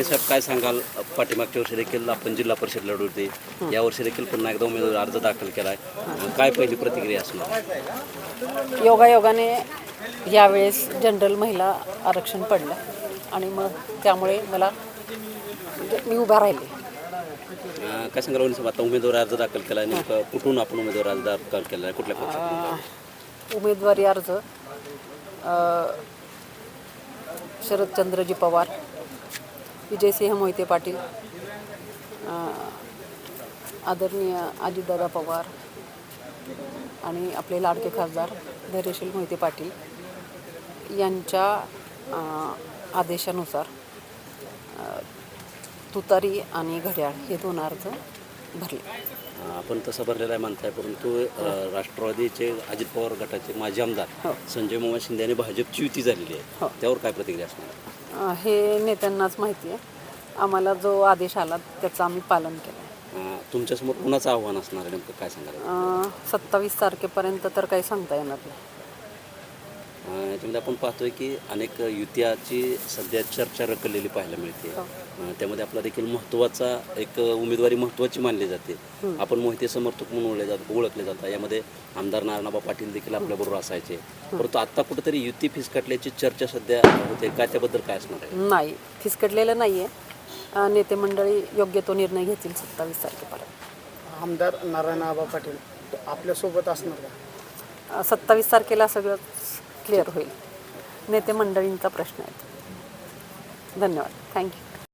नारायण साहेब काय सांगाल? पाठीमागच्या वर्षी देखील आपण जिल्हा परिषद लढवते या वर्षी देखील पुन्हा एकदा उमेदवारी अर्ज दाखल केलाय. काय पहिली प्रतिक्रिया असणार? योगायोगाने यावेळेस जनरल महिला आरक्षण पडलं आणि मग त्यामुळे मला म्हणजे मी उभा राहिले. काय सांगाल साहेब? आता उमेदवारी अर्ज दाखल केलाय. नेमकं कुठून आपण उमेदवारी अर्ज दाखल केलाय? कुठल्या पक्षातून? उमेदवारी अर्ज शरदचंद्रजी पवार विजयसिंह मोहिते पाटील आदरणीय अजितदादा पवार आणि आपले लाडके खासदार धैर्यशील मोहिते पाटील यांच्या आदेशानुसार तुतारी आणि घड्याळ हे दोन अर्ज भरले आपण तसं भरलेला आहे म्हणताय परंतु राष्ट्रवादीचे अजित पवार गटाचे माजी आमदार हो. संजय मोहन शिंदे आणि भाजपची युती झालेली हो. आहे त्यावर काय प्रतिक्रिया असणार हे नेत्यांनाच माहिती आहे. आम्हाला जो आदेश आला त्याचं आम्ही पालन केलं अं, तुमच्यासमोर कुणाचं आव्हान असणार आहे? नेमकं काय सांगाल? सत्तावीस तारखेपर्यंत तर काही सांगता येणार नाही. याच्यामध्ये आपण पाहतोय की अनेक युत्याची सध्या चर्चा रखडलेली पाहायला मिळते. हो. त्यामध्ये आपला देखील महत्त्वाचा एक उमेदवारी महत्त्वाची मानली जाते. आपण मोहिते समर्थक म्हणून ओळखले जात ओळखले जातात. यामध्ये आमदार नारायणबा पाटील देखील आपल्याबरोबर असायचे. परंतु आता कुठेतरी युती फिसकटल्याची चर्चा सध्या होते. काय त्याबद्दल काय असणार आहे? नाही फिसकटलेलं नाही आहे नेते मंडळी योग्य तो निर्णय घेतील सत्तावीस तारखेपर्यंत. आमदार नारायण आबा पाटील आपल्यासोबत असणार का? सत्तावीस तारखेला सगळं क्लिअर होईल. नेते मंडळींचा प्रश्न आहे. धन्यवाद. थँक्यू